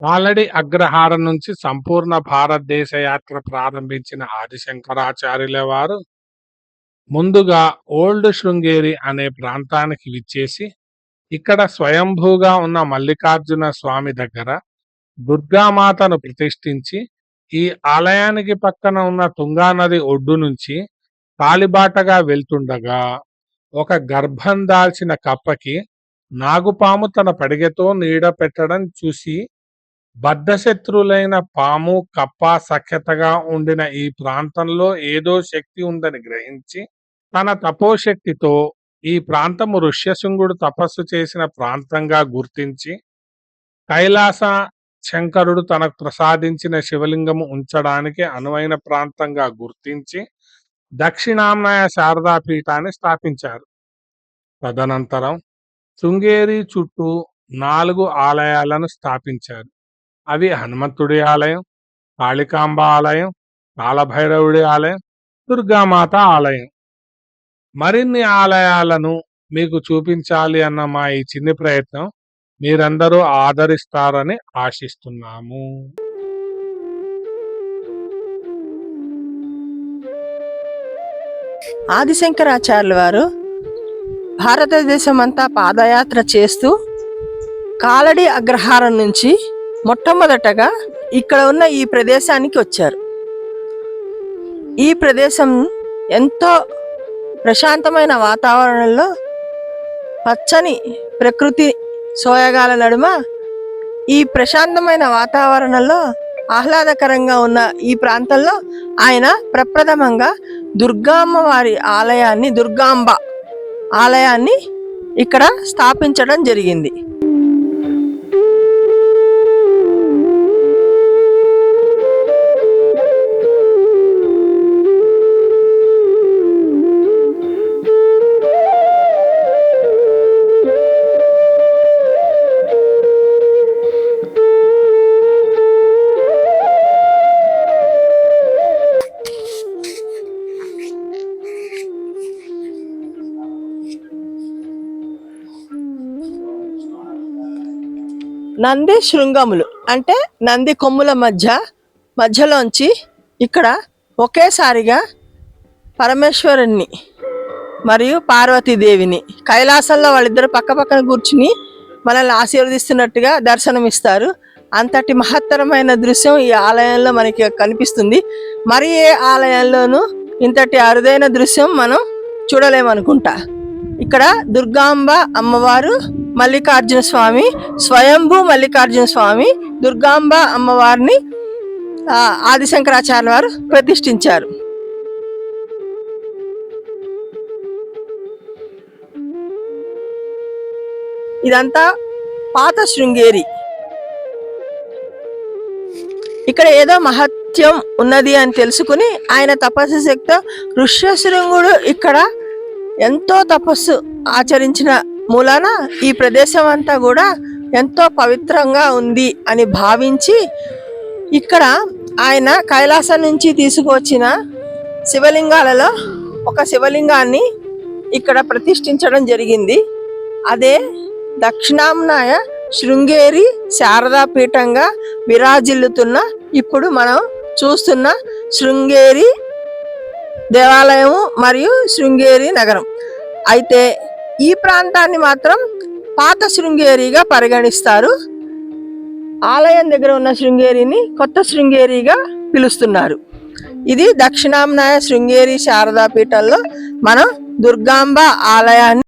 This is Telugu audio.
ఆల్రెడీ అగ్రహారం నుంచి సంపూర్ణ భారతదేశ యాత్ర ప్రారంభించిన ఆదిశంకరాచార్యుల వారు ముందుగా ఓల్డ్ శృంగేరి అనే ప్రాంతానికి విచ్చేసి ఇక్కడ స్వయంభూగా ఉన్న మల్లికార్జున స్వామి దగ్గర దుర్గామాతను ప్రతిష్ఠించి ఈ ఆలయానికి పక్కన ఉన్న తుంగా నది ఒడ్డు నుంచి కాలిబాటగా వెళ్తుండగా ఒక గర్భం దాల్చిన కప్పకి నాగుపాము తన పడిగతో నీడ పెట్టడం చూసి బద్ధశత్రులైన పాము కప్ప సఖ్యతగా ఉండిన ఈ ప్రాంతంలో ఏదో శక్తి ఉందని గ్రహించి తన తపోశక్తితో ఈ ప్రాంతము ఋష్యశృంగుడు తపస్సు చేసిన ప్రాంతంగా గుర్తించి కైలాస శంకరుడు తనకు ప్రసాదించిన శివలింగము ఉంచడానికి అనువైన ప్రాంతంగా గుర్తించి దక్షిణాంనాయ శారదా పీఠాన్ని స్థాపించారు. తదనంతరం శృంగేరి చుట్టూ నాలుగు ఆలయాలను స్థాపించారు. అవి హనుమంతుడి ఆలయం కాళికాంబ ఆలయం కాలభైరవుడి ఆలయం దుర్గామాత ఆలయం. మరిన్ని ఆలయాలను మీకు చూపించాలి అన్న మా ఈ చిన్ని ప్రయత్నం మీరందరూ ఆదరిస్తారని ఆశిస్తున్నాము. ఆదిశంకరాచార్యుల వారు భారతదేశం అంతా పాదయాత్ర చేస్తూ కాలడి అగ్రహారం నుంచి మొట్టమొదటగా ఇక్కడ ఉన్న ఈ ప్రదేశానికి వచ్చారు. ఈ ప్రదేశం ఎంతో ప్రశాంతమైన వాతావరణంలో పచ్చని ప్రకృతి సోయగాల నడుమ ఈ ప్రశాంతమైన వాతావరణంలో ఆహ్లాదకరంగా ఉన్న ఈ ప్రాంతంలో ఆయన ప్రప్రథమంగా దుర్గామ్మ వారి ఆలయాన్ని దుర్గాంబ ఆలయాన్ని ఇక్కడ స్థాపించడం జరిగింది. నంది శృంగములు. అంటే నంది కొమ్ముల మధ్య మధ్యలోంచి ఇక్కడ ఒకేసారిగా పరమేశ్వరుణ్ణి మరియు పార్వతీదేవిని కైలాసంలో వాళ్ళిద్దరు పక్క పక్కన కూర్చుని మనల్ని ఆశీర్వదిస్తున్నట్టుగా దర్శనమిస్తారు. అంతటి మహత్తరమైన దృశ్యం ఈ ఆలయంలో మనకి కనిపిస్తుంది. మరి ఏ ఆలయంలోనూ ఇంతటి అరుదైన దృశ్యం మనం చూడలేమనుకుంటా. ఇక్కడ దుర్గాంబ అమ్మవారు మల్లికార్జున స్వామి స్వయంభూ మల్లికార్జున స్వామి దుర్గాంబ అమ్మవారిని ఆది శంకరాచార్య వారు ప్రతిష్ఠించారు. ఇదంతా పాత శృంగేరి. ఇక్కడ ఏదో మహత్యం ఉన్నది అని తెలుసుకుని ఆయన తపస్సు శక్తి ఋష్యశృంగుడు ఇక్కడ ఎంతో తపస్సు ఆచరించిన మూలాన ఈ ప్రదేశం అంతా కూడా ఎంతో పవిత్రంగా ఉంది అని భావించి ఇక్కడ ఆయన కైలాసం నుంచి తీసుకువచ్చిన శివలింగాలలో ఒక శివలింగాన్ని ఇక్కడ ప్రతిష్ఠించడం జరిగింది. అదే దక్షిణాంనాయ శృంగేరి శారదా పీఠంగా విరాజిల్లుతున్న ఇప్పుడు మనం చూస్తున్న శృంగేరి దేవాలయము మరియు శృంగేరి నగరం. అయితే ఈ ప్రాంతాన్ని మాత్రం పాత శృంగేరిగా పరిగణిస్తారు. ఆలయం దగ్గర ఉన్న శృంగేరిని కొత్త శృంగేరిగా పిలుస్తున్నారు. ఇది దక్షిణాంనాయ శృంగేరి శారదా పీఠంలో మనం దుర్గాంబ ఆలయాన్ని